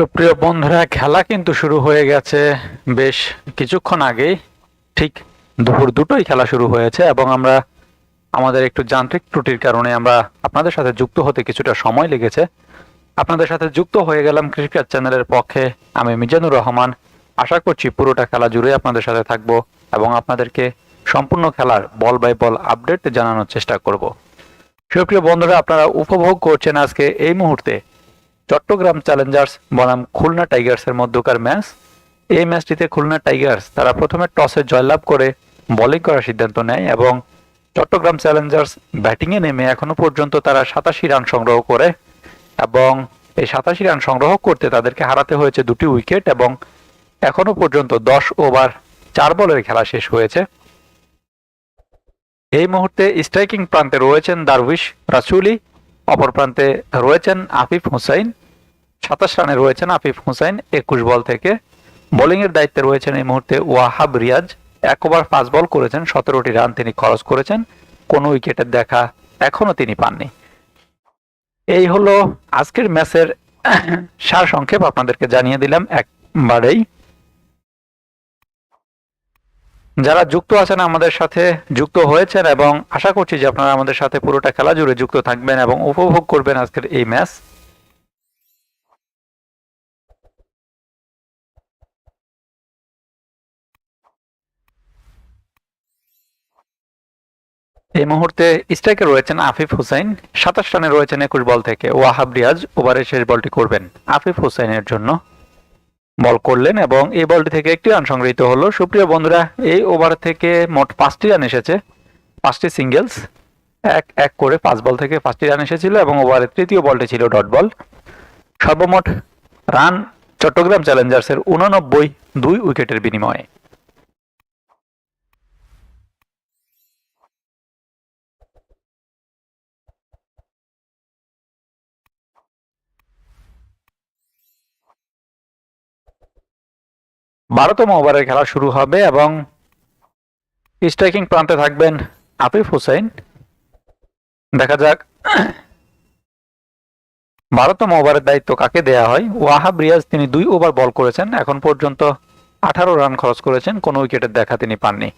সুপ্রিয় বন্ধুরা, খেলা কিন্তু শুরু হয়ে গেছে বেশ কিছুক্ষণ আগেই। ঠিক দুপুর দুটোই খেলা শুরু হয়েছে এবং আমরা আমাদের একটু যান্ত্রিক ত্রুটির কারণে আমরা আপনাদের সাথে যুক্ত হতে কিছুটা সময় লেগেছে। আপনাদের সাথে যুক্ত হয়ে গেলাম ক্রিকেট চ্যানেলের পক্ষে। আমি মিজানুর রহমান। আশা করছি পুরোটা খেলা জুড়ে আপনাদের সাথে থাকব এবং আপনাদেরকে সম্পূর্ণ খেলার বল বাই বল আপডেট জানানোর চেষ্টা করব। সুপ্রিয় বন্ধুরা, আপনারা উপভোগ করছেন আজকে এই মুহূর্তে চট্টগ্রাম চ্যালেঞ্জার্স বনাম খুলনা টাইগার্সের মধ্যকার ম্যাচ। এই ম্যাচটিতে খুলনা টাইগার্স তারা প্রথমে টসে জয়লাভ করে বোলিং করার সিদ্ধান্ত নেয় এবং চট্টগ্রাম চ্যালেঞ্জার্স ব্যাটিংয়ে নেমে এখনও পর্যন্ত তারা সাতাশি রান সংগ্রহ করে এবং এই সাতাশি রান সংগ্রহ করতে তাদেরকে হারাতে হয়েছে দুটি উইকেট এবং এখনও পর্যন্ত দশ ওভার চার বলের খেলা শেষ হয়েছে। এই মুহূর্তে স্ট্রাইকিং প্রান্তে রয়েছেন দারভিশ রাসুলি, অপর প্রান্তে রয়েছেন আফিফ হুসাইন। সাতাশ রানে রয়েছেন আফিফ হুসাইন একুশ বল থেকে। বোলিংয়ের দায়িত্বে রয়েছেন এই মুহূর্তে ওয়াহাব রিয়াজ। এক ওভার পাঁচ বল করেছেন, সতেরোটি রান তিনি খরচ করেছেন। কোনো উইকেটের দেখা এখনও তিনি পাননি। এই হলো আজকের ম্যাচের সার সংক্ষেপ। আপনাদেরকে জানিয়ে দিলাম একবারেই। যারা যুক্ত আছেন আমাদের সাথে যুক্ত হয়েছেন এবং আশা করছি যে আপনারা আমাদের সাথে পুরোটা খেলা জুড়ে যুক্ত থাকবেন এবং উপভোগ করবেন আজকের এই ম্যাচ। এই মুহূর্তে স্ট্রাইকে রয়েছেন আফিফ হুসাইন। সাতাশ রানে রয়েছেন একুশ বল থেকে। ওয়াহাব রিয়াজ ওভারের শেষ বলটি করবেন আফিফ হুসাইনের জন্য। বল করলেন এবং এই বলটি থেকে একটি রান সংগৃহীত হলো। সুপ্রিয় বন্ধুরা, এই ওভার থেকে মোট পাঁচটি রান এসেছে। পাঁচটি সিঙ্গেলস এক এক করে পাঁচ বল থেকে পাঁচটি রান এসেছিল এবং ওভারের তৃতীয় বলটি ছিল ডট বল। সর্বমোট রান চট্টগ্রাম চ্যালেঞ্জার্সের উননব্বই দুই উইকেটের বিনিময়ে। বারোতম ওভারের খেলা শুরু হবে এবং স্ট্রাইকিং প্রান্তে থাকবেন আফিফ হুসাইন। দেখা যাক বারোতম ওভারের দায়িত্ব কাকে দেয়া হয়। ওয়াহাব রিয়াজ তিনি দুই ওভার বল করেছেন, এখন পর্যন্ত আঠারো রান খরচ করেছেন, কোনো উইকেটের দেখা তিনি পাননি।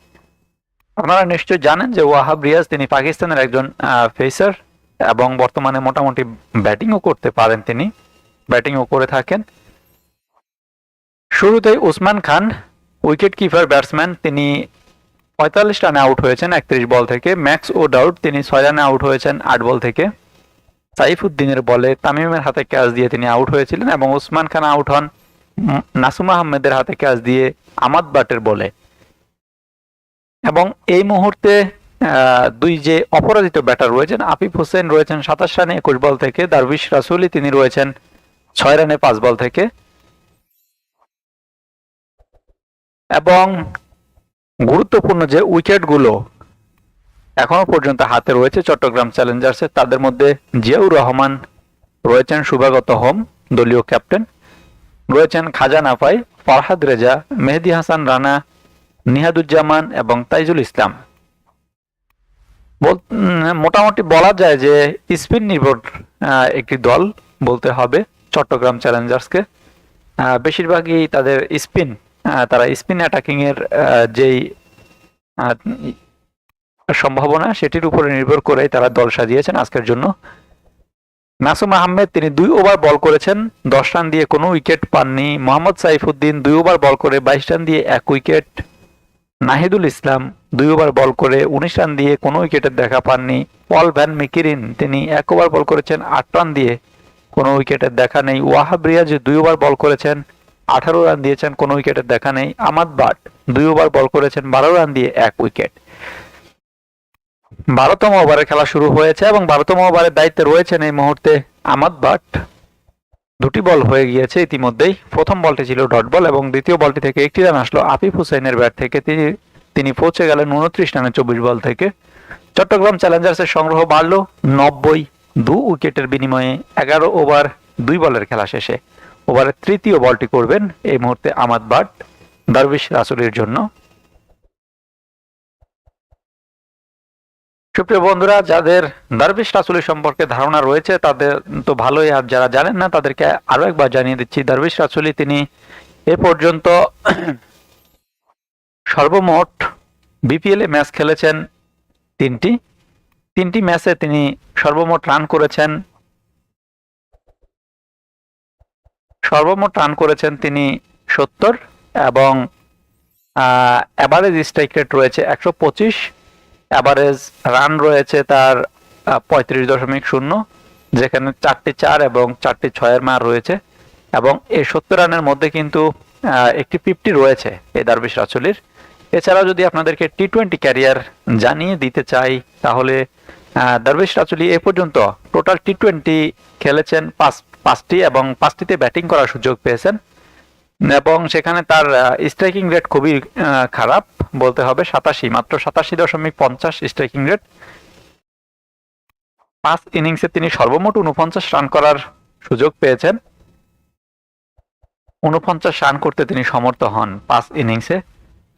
আপনারা নিশ্চয়ই জানেন যে ওয়াহাব রিয়াজ তিনি পাকিস্তানের একজন ফেসার এবং বর্তমানে মোটামুটি ব্যাটিংও করতে পারেন তিনি। ব্যাটিংও করে থাকেন। শুরুতেই Usman Khan wicket keeper batsman তিনি পঁয়তাল্লিশ রানে আউট হয়েছেন একত্রিশ বল থেকে। ম্যাক্স ও ডাউট তিনি ছয় রানে আউট হয়েছেন আট বল থেকে। সাইফুদ্দিনের বলে তামিমের হাতে ক্যাচ দিয়ে তিনি আউট হয়েছিলেন এবং উসমান খান আউট হন নাসুম আহমেদের হাতে ক্যাচ দিয়ে আমাদ বাটের বলে। এবং এই মুহূর্তে দুই যে অপরাজিত ব্যাটার রয়েছেন, আফিফ হোসেন রয়েছেন সাতাশ রানে একুশ বল থেকে। দারবিশ রাসুলি তিনি রয়েছেন ছয় রানে পাঁচ বল থেকে। এবং গুরুত্বপূর্ণ যে উইকেটগুলো এখনও পর্যন্ত হাতে রয়েছে চট্টগ্রাম চ্যালেঞ্জার্সের, তাদের মধ্যে জিয়াউর রহমান রয়েছেন সুভাগত হোম, দলীয় ক্যাপ্টেন। রয়েছেন খাজা নাফাই ফারহাদ রেজা, মেহেদি হাসান রানা, নিহাদুজ্জামান এবং তাইজুল ইসলাম। মোটামুটি বলা যায় যে স্পিন নির্ভর একটি দল বলতে হবে চট্টগ্রাম চ্যালেঞ্জার্সকে। বেশিরভাগই তাদের স্পিন তারা স্পিন অ্যাটাকিং এর যেই সম্ভাবনা সেটির উপরে নির্ভর করে তারা দল সাজিয়েছেন আজকের জন্য। নাসুম আহমেদ, তিনি দুই ওভার বল করেছেন, দশ রান দিয়ে কোনো উইকেট পাননি। মোহাম্মদ সাইফুদ্দিন দুই ওভার বল করে বাইশ রান দিয়ে এক উইকেট। নাহিদুল ইসলাম দুই ওভার বল করে উনিশ রান দিয়ে কোনো উইকেটের দেখা পাননি। পল ভ্যান মিকিরিন, তিনি এক ওভার বল করেছেন, আট রান দিয়ে কোনো উইকেটের দেখা নেই। ওয়াহাব রিয়াজ দুই ওভার বল করেছেন আঠারো রান দিয়েছেন, কোনো উইকেটের দেখা নেই। আমাদ বাট দুই ওভার বল করেছেন, বারো রান দিয়ে এক উইকেট। বারোতম ওভারে খেলা শুরু হয়েছে এবং বারোতম ওভারের দায়িত্বে রয়েছেন এই মুহূর্তে আমাদ বাট। দুটি বল হয়ে গিয়েছে ইতিমধ্যেই। প্রথম বলটি ছিল ডট বল এবং দ্বিতীয় বলটি থেকে একটি রান আসলো আফিফ হুসাইনের ব্যাট থেকে। তিনি তিনি পৌঁছে গেলেন উনত্রিশ রানে চব্বিশ বল থেকে। চট্টগ্রাম চ্যালেঞ্জার্সের সংগ্রহ বাড়লো নব্বই দু উইকেটের বিনিময়ে এগারো ওভার দুই বলের খেলা শেষে। ওভারের তৃতীয় বলটি করবেন এই মুহূর্তে আমাদ বাট, দারবিশ রাসুলের জন্য। সুপ্রিয় বন্ধুরা, যাদের দারবিশ রাসুলি সম্পর্কে ধারণা রয়েছে, তাদের তো ভালোই, আর যারা জানেন না, তাদেরকে আরও একবার জানিয়ে দিচ্ছি, দারবিশ রাসুলি তিনি এ পর্যন্ত সর্বমোট বিপিএল এ ম্যাচ খেলেছেন তিনটি। তিনটি ম্যাচে তিনি সর্বমোট রান করেছেন। সর্বমোট রান করেছেন তিনি সত্তর এবং অ্যাভারেজ স্ট্রাইক রেট রয়েছে একশো পঁচিশ। অ্যাভারেজ রান রয়েছে তার পঁয়ত্রিশ দশমিক শূন্য, যেখানে চারটি চার এবং চারটি ছয়ের মার রয়েছে। এবং এই সত্তর রানের মধ্যে কিন্তু একটি ফিফটি রয়েছে এই দারবিশ রাচলির এছাড়াও যদি আপনাদেরকে টি টোয়েন্টি ক্যারিয়ার জানিয়ে দিতে চাই, তাহলে দারবিশ রাচুলি এ পর্যন্ত টোটাল টি টোয়েন্টি খেলেছেন পাঁচ পাঁচটি এবং পাঁচটিতে ব্যাটিং করার সুযোগ পেয়েছেন। এবং সেখানে তার স্ট্রাইকিং রেট খুবই খারাপ বলতে হবে সাতাশি, মাত্র সাতাশি দশমিক পঞ্চাশ স্ট্রাইকিং রেট পাঁচ ইনিংসে তিনি সর্বমোট উনপঞ্চাশ রান করার সুযোগ পেয়েছেন। উনপঞ্চাশ রান করতে তিনি সমর্থ হন পাঁচ ইনিংসে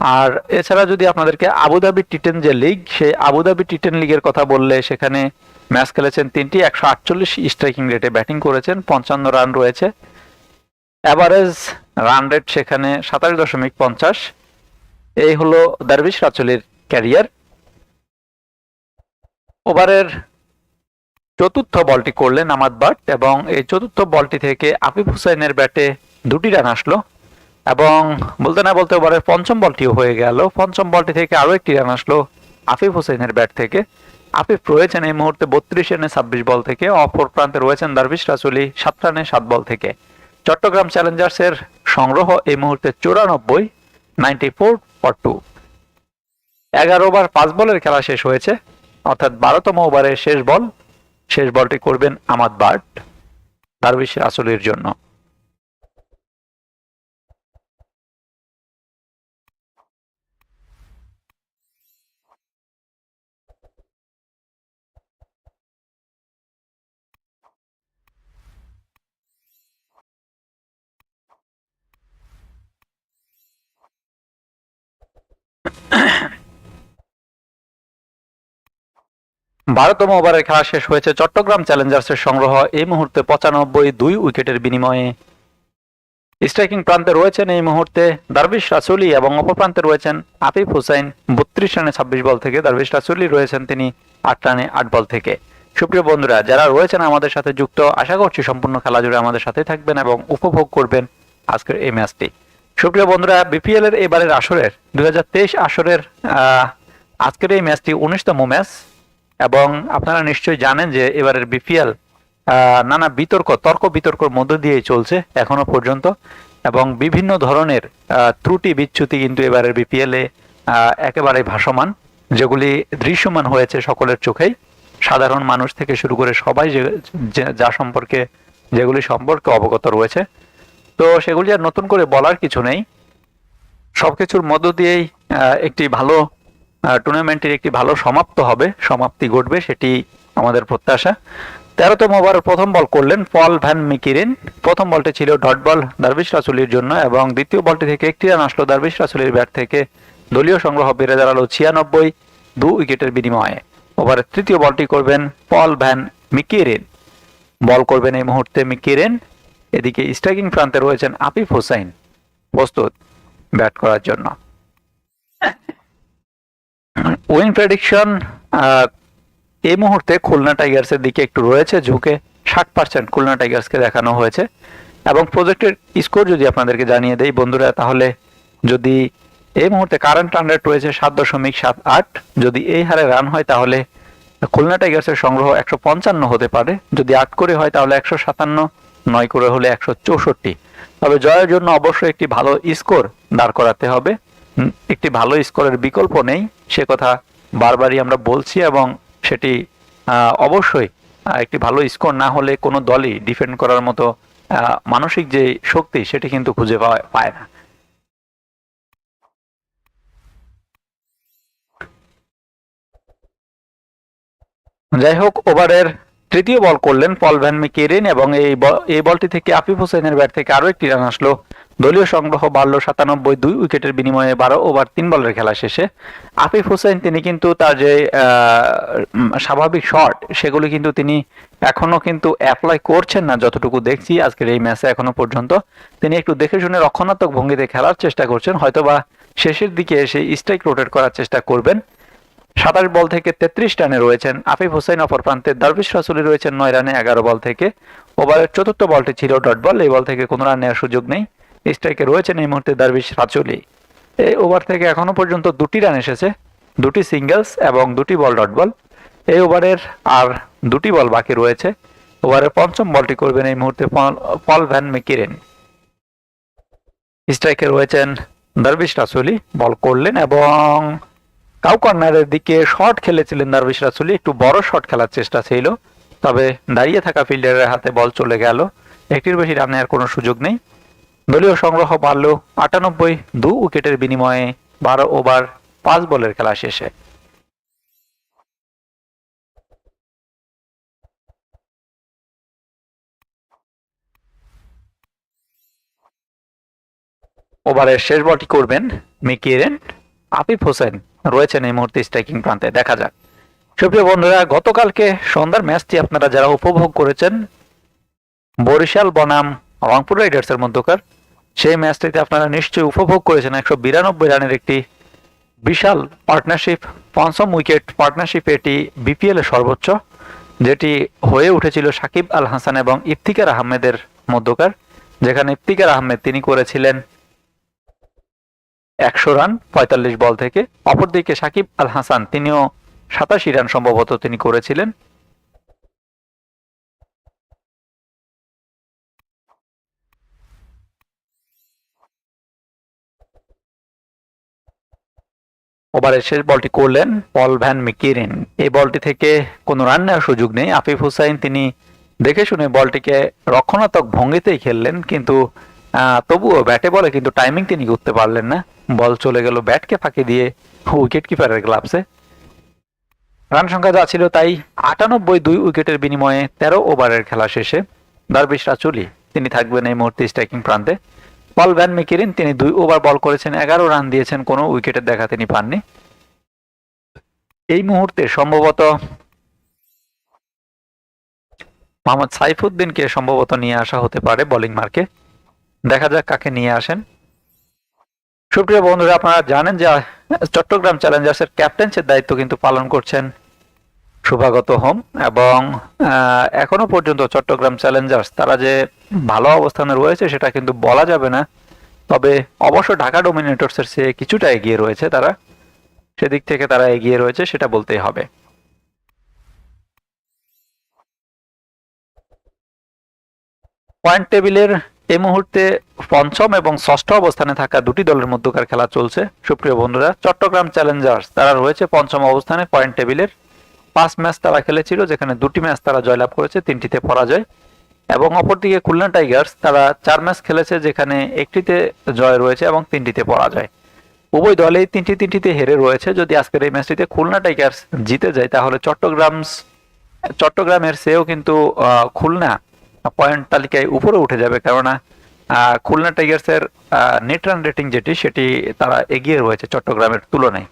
আর এছাড়া যদি আপনাদেরকে আবুধাবি টি টেন যে লিগ সেই আবুধাবি টি টেন লিগের কথা বললে সেখানে ম্যাচ খেলেছেন তিনটি, একশো আটচল্লিশ স্ট্রাইকিং রেটে ব্যাটিং করেছেন, পঞ্চান্ন রান রয়েছে। অ্যাভারেজ রান রেট সেখানে সাতাশ দশমিক পঞ্চাশ। এই হলো দারবিশ রাচলির ক্যারিয়ার। ওভারের চতুর্থ বলটি করলেন আমাদ বাট এবং এই চতুর্থ বলটি থেকে আফিফ হুসাইনের ব্যাটে দুটি রান আসলো এবং বলতে না বলতে ওভারের পঞ্চম বলটিও হয়ে গেল। পঞ্চম বলটি থেকে আরও একটি রান আসলো আফিফ হোসেনের ব্যাট থেকে। আফিফ রয়েছেন এই মুহূর্তে বত্রিশ রানে ছাব্বিশ বল থেকে, অপর প্রান্তে রয়েছেন দারবিশ রাসুলি সাত রানে সাত বল থেকে। চট্টগ্রাম চ্যালেঞ্জার্সের সংগ্রহ এই মুহূর্তে চুরানব্বই নাইনটি ফোর ফর টু এগারো ওভার পাঁচ বলের খেলা শেষ হয়েছে, অর্থাৎ বারোতম ওভারের শেষ বল। শেষ বলটি করবেন আমাদ বার্ট দারবিশ রাসুলির জন্য। বারোতম ওভারের খেলা শেষ হয়েছে চট্টগ্রাম চ্যালেঞ্জার্সের সংগ্রহ। এই মুহূর্তে পঁচানব্বই দুই উইকেটের বিনিময়ে। স্ট্রাইকিং প্রান্তে রয়েছেন এই মুহূর্তে দারবিশ রাসুলি এবং অপর প্রান্তে রয়েছেন আফিফ হুসাইন। বত্রিশ রানে ছাব্বিশ বল থেকে দারবিশ রাসুলি রয়েছেন তিনি আট রানে আট বল থেকে। সুপ্রিয় বন্ধুরা, যারা রয়েছেন আমাদের সাথে যুক্ত, আশা করছি সম্পূর্ণ খেলা জুড়ে আমাদের সাথে থাকবেন এবং উপভোগ করবেন আজকের এই ম্যাচটি। সুপ্রিয় বন্ধুরা বিপিএল এর এবারের আসরের, দুই হাজার তেইশ আসরের আজকের এই ম্যাচটি উনিশতম ম্যাচ। এবং আপনারা নিশ্চয়ই জানেন যে এবারের বিপিএল নানা বিতর্ক, তর্ক বিতর্কর মধ্য দিয়েই চলছে এখনও পর্যন্ত এবং বিভিন্ন ধরনের ত্রুটি বিচ্যুতি কিন্তু এবারের বিপিএল একেবারে ভাসমান, যেগুলি দৃশ্যমান হয়েছে সকলের চোখেই। সাধারণ মানুষ থেকে শুরু করে সবাই যে, যে- যা সম্পর্কে, যেগুলি সম্পর্কে অবগত রয়েছে। তো সেগুলি আর নতুন করে বলার কিছু নেই। সবকিছুর মধ্য দিয়েই একটি ভালো টুর্নামেন্টের একটি ভালো সমাপ্ত হবে, সমাপ্তি ঘটবে সেটি আমাদের প্রত্যাশা। তেরোতম ওভার প্রথম বল করলেন পল ভ্যান মিকিরেন। প্রথম বলটি ছিল ডট বল দারবিশ রাসুলির জন্য এবং দ্বিতীয় বলটি থেকে একটি রান আসলো দারবিশ রাসুলির ব্যাট থেকে। দলীয় সংগ্রহ বেড়ে দাঁড়াল ছিয়ানব্বই, দু উইকেটের বিনিময়ে। ওভারের তৃতীয় বলটি করবেন পল ভ্যান মিকিরেন। বল করবেন এই মুহূর্তে মিকিরেন। এদিকে স্ট্রাইকিং প্রান্তে রয়েছেন আফিফ হোসাইন। প্রস্তুত ব্যাট করার জন্য। উইন প্রেডিকশন এই মুহূর্তে খুলনা টাইগার্সের দিকে একটু রয়েছে ঝুঁকে। ষাট পার্সেন্ট খুলনা টাইগার্সকে দেখানো হয়েছে। এবং প্রজেক্টের স্কোর যদি আপনাদেরকে জানিয়ে দেই বন্ধুরা, তাহলে যদি এই মুহূর্তে কারেন্ট রান রেট রয়েছে সাত দশমিক সাত আট, যদি এই হারে রান হয় তাহলে খুলনা টাইগার্সের সংগ্রহ একশো পঞ্চান্ন হতে পারে। যদি আট করে হয় তাহলে একশো সাতান্ন, নয় করে হলে একশো চৌষট্টি। তবে জয়ের জন্য অবশ্যই একটি ভালো স্কোর দাঁড় করাতে হবে। একটি ভালো স্কোরের বিকল্প নেই। সে কথা বারবারই আমরা বলছি এবং সেটি অবশ্যই একটি ভালো স্কোর না হলে কোনো দলই ডিফেন্ড করার মতো মানসিক যে শক্তি সেটি কিন্তু খুঁজে পাওয়া- পায় না। যাই হোক, ওভারের তৃতীয় বল করলেন পল ভ্যান মিকেরিন এবং এই এই বলটি থেকে আফিফ হোসেনের ব্যাট থেকে আরও একটি রান আসলো। দলীয় সংগ্রহ বাড়লো সাতানব্বই দুই উইকেটের বিনিময়ে বারো ওভার, তিন বলের খেলা শেষে। আফিফ হোসেন, তিনি কিন্তু তার যে স্বাভাবিক শট, সেগুলি কিন্তু তিনি এখনও কিন্তু অ্যাপ্লাই করছেন না যতটুকু দেখছি আজকের এই ম্যাচে এখনও পর্যন্ত। তিনি একটু দেখে শুনে রক্ষণাত্মক ভঙ্গিতে খেলার চেষ্টা করছেন, হয়তোবা শেষের দিকে এসে স্ট্রাইক রোটেট করার চেষ্টা করবেন। সাতাশ বল থেকে তেত্রিশ রানে রয়েছেন আফিফ হোসেন, অপর প্রান্তে দারবিশ রাসুলি রয়েছেন নয় রানে এগারো বল থেকে। ওভারের চতুর্থ বলটি ছিল ডট বল, এই বল থেকে কোনো রান নেওয়ার সুযোগ নেই। স্ট্রাইকে রয়েছেন এই মুহূর্তে দারবিশ রাচুলি এই ওভার থেকে এখনও পর্যন্ত দুটি রান এসেছে, দুটি সিঙ্গেলস এবং দুটি বল ডট বল। এই ওভারের আর দুটি বল বাকি রয়েছে। ওভারের পঞ্চম বলটি করবেন এই মুহূর্তে পল ভ্যান মেকিরেন। স্ট্রাইকে রয়েছেন দারবিশ রাসুলি বল করলেন এবং কাউ কর্নারের দিকে শট খেলেছিলেন দারবিশ রাসুলি একটু বড় শট খেলার চেষ্টা ছিল, তবে দাঁড়িয়ে থাকা ফিল্ডারের হাতে বল চলে গেল। একটির বেশি রানের কোনো সুযোগ নেই। দলীয় সংগ্রহ বাড়ল আটানব্বই দু উইকেটের বিনিময়ে বারো ওভার, পাঁচ বলের খেলা শেষে। ওভারের শেষ বলটি করবেন মিকিরেন আফিফ হোসেন রয়েছেন এই মুহূর্তে স্ট্রাইকিং প্রান্তে। দেখা যাক। সুপ্রিয় বন্ধুরা, গতকালকে সন্ধ্যার ম্যাচটি আপনারা যারা উপভোগ করেছেন, বরিশাল বনাম রংপুর রাইডার্সের মধ্যকার। সেই ম্যাচটিতে আপনারা নিশ্চয়ই উপভোগ করেছেন একশো বিরানব্বই রানের একটি বিশাল পার্টনারশিপ, পঞ্চম উইকেট পার্টনারশিপ এটি বিপিএল সর্বোচ্চ, যেটি হয়ে উঠেছিল সাকিব আল হাসান এবং ইফতিকার আহমেদের মধ্যকার, যেখানে ইফতিকার আহমেদ তিনি করেছিলেন একশো রান পঁয়তাল্লিশ বল থেকে। অপরদিকে সাকিব আল হাসান, তিনিও সাতাশি রান সম্ভবত তিনি করেছিলেন। ওভারের শেষ বলটি করলেন পল ভ্যান মিকিরিন। এই বলটি থেকে কোনো রান নেওয়ার সুযোগ নেই। আফিফ হুসাইন তিনি দেখে শুনে বলটিকে রক্ষণাত্মক ভঙ্গিতেই খেললেন, কিন্তু তবুও ব্যাটে বলে কিন্তু টাইমিং তিনি করতে পারলেন না। বল চলে গেল ব্যাটকে ফাঁকি দিয়ে উইকেট কিপারের গ্লাভসে। রান সংখ্যা যা ছিল তাই আটানব্বই দুই উইকেটের বিনিময়ে তেরো ওভারের খেলা শেষে। দারবিশ রাচুলি তিনি থাকবেন এই মুহূর্তে স্ট্রাইকিং প্রান্তে। পল ভ্যান মিকিরিন, তিনি দুই ওভার বল করেছেন, এগারো রান দিয়েছেন, কোনো উইকেটের দেখা তিনি পাননি। এই মুহূর্তে সম্ভবত মোহাম্মদ সাইফুদ্দিনকে সম্ভবত নিয়ে আসা হতে পারে বোলিং মার্কে দেখা যাক কাকে নিয়ে আসেন। সুপ্রিয় বন্ধুরা, আপনারা জানেন যে, চট্টগ্রাম চ্যালেঞ্জার্সের ক্যাপ্টেন্সের দায়িত্ব কিন্তু পালন করছেন শুভাগত হোম এবং এখনও পর্যন্ত চট্টগ্রাম চ্যালেঞ্জার্স, তারা যে ভালো অবস্থানে রয়েছে সেটা কিন্তু বলা যাবে না। তবে অবশ্য ঢাকা ডোমিনেটর্সের চেয়ে কিছুটা এগিয়ে রয়েছে তারা। সেদিক থেকে তারা এগিয়ে রয়েছে, সেটা বলতেই হবে। পয়েন্ট টেবিলের এই মুহূর্তে পঞ্চম এবং ষষ্ঠ অবস্থানে থাকা দুটি দলের মধ্যকার খেলা চলছে। সুপ্রিয় বন্ধুরা, চট্টগ্রাম চ্যালেঞ্জার্স, তারা রয়েছে পঞ্চম অবস্থানে পয়েন্ট টেবিলের। পাঁচ ম্যাচ তারা খেলেছিল, যেখানে দুটি ম্যাচ তারা জয়লাভ করেছে, তিনটিতে পরাজয়। এবং অপরদিকে খুলনা টাইগার্স, তারা চার ম্যাচ খেলেছে, যেখানে একটিতে জয় রয়েছে এবং তিনটিতে পরাজয়। উভয় দলেই তিনটি তিনটিতে হেরে রয়েছে। যদি আজকের এই ম্যাচটিতে খুলনা টাইগার্স জিতে যায়, তাহলে চট্টগ্রাম চট্টগ্রামের সেও কিন্তু খুলনা পয়েন্ট তালিকায় উপরে উঠে যাবে। কেননা খুলনা টাইগার্সের নেট রান রেটিং যেটি, সেটি তারা এগিয়ে রয়েছে চট্টগ্রামের তুলনায়।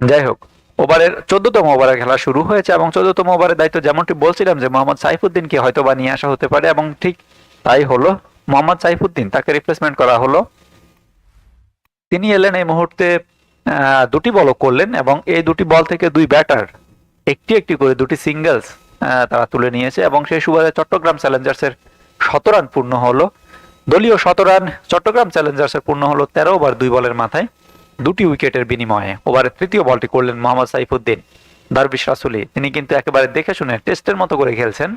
যাই হোক ওভারের চোদ্দতম ওভারে খেলা শুরু হয়েছে এবং চোদ্দতম ওভারের দায়িত্ব যেমনটি বলছিলাম যে মোহাম্মদ সাইফুদ্দিনকে হয়তো বা নিয়ে আসা হতে পারে এবং ঠিক তাই হলো। মোহাম্মদ সাইফুদ্দিন, তাকে রিপ্লেসমেন্ট করা হলো। তিনি এলেন এই মুহূর্তে দুটি বল করলেন এবং এই দুটি বল থেকে দুই ব্যাটার একটি একটি করে দুটি সিঙ্গেলস তারা তুলে নিয়েছে এবং সেই সুবাদে চট্টগ্রাম চ্যালেঞ্জার্সের শত রান পূর্ণ হলো। দলীয় শতরান চট্টগ্রাম চ্যালেঞ্জার্সের পূর্ণ হলো তেরো ওভার দুই বলের মাথায়। দুটি উইকেটের বিনিময়ে ওভারের তৃতীয় বলটি করলেন মোহাম্মদ সাইফুদ্দিন। দারবিশ রাসুলি, তিনি কিন্তু একেবারে দেখে শুনে টেস্টের মতো করে খেলছেন।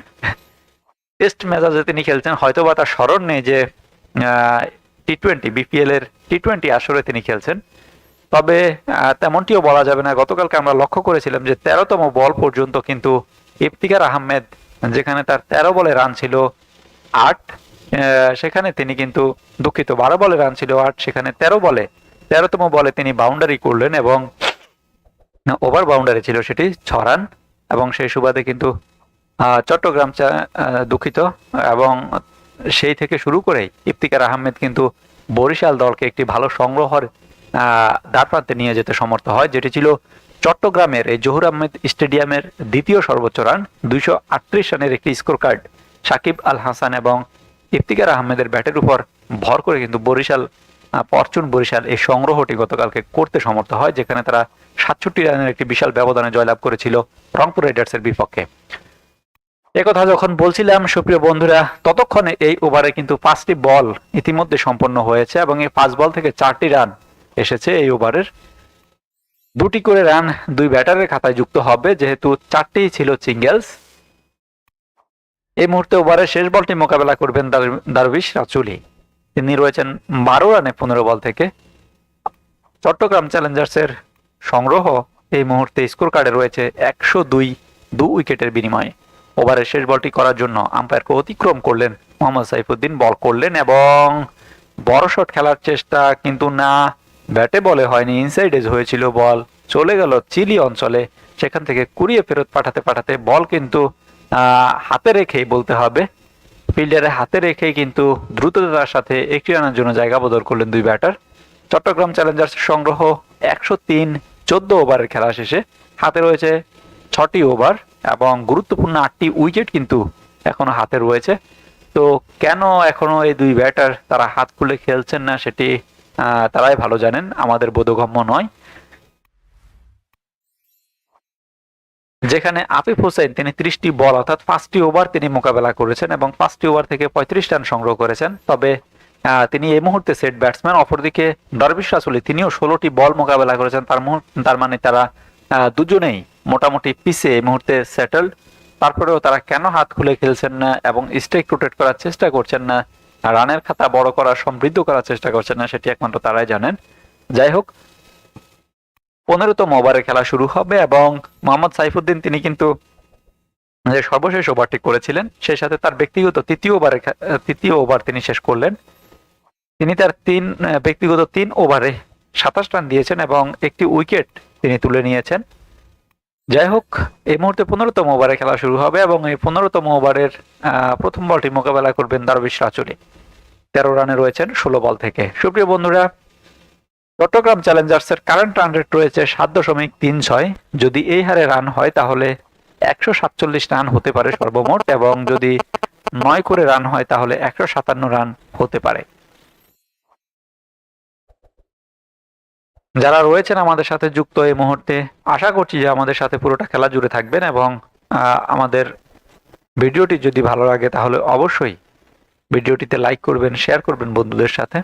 টেস্ট মেজাজে তিনি খেলছেন হয়তো বা তার স্মরণ নেই যে টি টোয়েন্টি বিপিএল এর টি টোয়েন্টি আসরে তিনি খেলছেন। তবে তেমনটিও বলা যাবে না, গতকালকে আমরা লক্ষ্য করেছিলাম যে তেরোতম বল পর্যন্ত কিন্তু ইফতিকার আহমেদ, যেখানে তার তেরো বলে রান ছিল আট সেখানে তিনি কিন্তু দুঃখিত, বারো বলে রান ছিল আট, সেখানে তেরো বলে তেরোতম বলে তিনি বাউন্ডারি করলেন এবং ওভার বাউন্ডারি ছিল সেটি ছ রান এবং সেই সুবাদে কিন্তু চট্টগ্রাম দুঃখিত এবং সেই থেকে শুরু করে ইফতিকার আহমেদ কিন্তু বরিশাল দলকে একটি ভালো সংগ্রহর আহ, দ্বারপ্রান্তে নিয়ে যেতে সমর্থ হয় যেটি ছিল চট্টগ্রামের এই জহুর আহমেদ স্টেডিয়ামের দ্বিতীয় সর্বোচ্চ রান দুইশো আটত্রিশ রানের একটি স্কোর কার্ড সাকিব আল হাসান এবং ইফতিকার আহমেদের ব্যাটের উপর ভর করে কিন্তু বরিশাল আহ, ফরচুন বরিশাল এই সংগ্রহটি গতকালকে করতে সমর্থ হয় যেখানে তারা সাতষট্টি রানের একটি বিশাল ব্যবধানে জয়লাভ করেছিল রংপুর রাইডার্সের বিপক্ষে। একথা যখন বলছিলাম সুপ্রিয় বন্ধুরা ততক্ষণে এই ওভারে কিন্তু পাঁচটি বল ইতিমধ্যে সম্পন্ন হয়েছে এবং এই পাঁচ বল থেকে চারটি রান এসেছে এই ওভারের। দুটি করে রান দুই ব্যাটারের খাতায় যুক্ত হবে যেহেতু চারটি ছিল সিঙ্গেলস। এই মুহূর্তে ওভারের শেষ বলটি মোকাবেলা করবেন দার- দারবিশ রাচুলি তিনি রয়েছেন বারো রানে পনেরো বল থেকে। চট্টগ্রাম চ্যালেঞ্জার্সের সংগ্রহ এই মুহূর্তে স্কোর কার্ডে রয়েছে একশো দুই দু উইকেটের বিনিময়ে। ওভারের শেষ বলটি করার জন্য আম্পায়ারকে অতিক্রম করলেন মোহাম্মদ সাইফুদ্দিন, বল করলেন এবং বড় শট খেলার চেষ্টা কিন্তু না, ব্যাটে বলে হয়নি ইনসাইড এজ হয়েছিল বল। চলে গেল চিলি অঞ্চলে, সেখান থেকে কুড়িয়ে ফেরত পাঠাতে পাঠাতে বল কিন্তু হাতে রেখেই বলতে হবে। ফিল্ডারে হাতে রেখেই কিন্তু দ্রুততার সাথে একটি রানের জন্য জায়গা বদল করলেন দুই ব্যাটার। চট্টগ্রাম চ্যালেঞ্জার্স সংগ্রহ একশো তিন, চোদ্দ ওভারের খেলা শেষে হাতে রয়েছে ছটি ওভার এবং গুরুত্বপূর্ণ আটটি উইকেট কিন্তু এখনও হাতে রয়েছে। তো কেন এখনও এই দুই ব্যাটার তারা হাত খুলে খেলছেন না সেটি তারাই ভালো জানেন। আমাদের বোধগম্য নয়। যেখানে আফিফ হোসেন তিনি ত্রিশটি বল অর্থাৎ পাঁচটি ওভার তিনি মোকাবেলা করেছেন এবং পাঁচটি ওভার থেকে পঁয়ত্রিশ রান সংগ্রহ করেছেন। তবে তিনি এই মুহূর্তে সেট ব্যাটসম্যান অপরদিকে দরবিশ রাসুলি তিনিও ষোলোটি বল মোকাবেলা করেছেন। তার তার মানে তারা দুজনেই মোটামুটি পিছে এই মুহূর্তে সেটেলড তারপরেও তারা কেন হাত খুলে খেলছেন না এবং স্ট্রাইক রোটেট করার চেষ্টা করছেন না, রানের খাতা বড় করা, সমৃদ্ধ করার চেষ্টা করছেন না, সেটি একমাত্র তারাই জানেন। যাই হোক পনেরোতম ওভারে খেলা শুরু হবে এবং মোহাম্মদ সাইফুদ্দিন তিনি কিন্তু যে সর্বশেষ ওভারটি করেছিলেন, সেই সাথে তার ব্যক্তিগত তৃতীয় ওভারে তৃতীয় ওভার তিনি শেষ করলেন। তিনি তার তিন ব্যক্তিগত তিন ওভারে সাতাশ রান দিয়েছেন এবং একটি উইকেট তিনি তুলে নিয়েছেন। যাই হোক, এই মুহূর্তে পনেরোতম ওভারে খেলা শুরু হবে এবং এই পনেরোতম ওভারের প্রথম বলটি মোকাবেলা করবেন দারবিশ রাচুলি। তেরো রানে রয়েছেন, ষোলো বল থেকে। সুপ্রিয় বন্ধুরা চট্টগ্রাম চ্যালেঞ্জার্সের কারেন্ট রান রেট রয়েছে সাত দশমিক তিন ছয়। যদি এই হারে রান হয়, তাহলে একশো সাতচল্লিশ রান হতে পারে সর্বমোট, এবং যদি নয় করে রান হয়, তাহলে একশো সাতান্ন রান হতে পারে। যারা রয়েছেন আমাদের সাথে যুক্ত এই মুহূর্তে, আশা করছি যে আমাদের সাথে পুরোটা খেলা জুড়ে থাকবেন, এবং আমাদের ভিডিওটি যদি ভালো লাগে, তাহলে অবশ্যই ভিডিওটিতে লাইক করবেন, শেয়ার করবেন বন্ধুদের সাথে।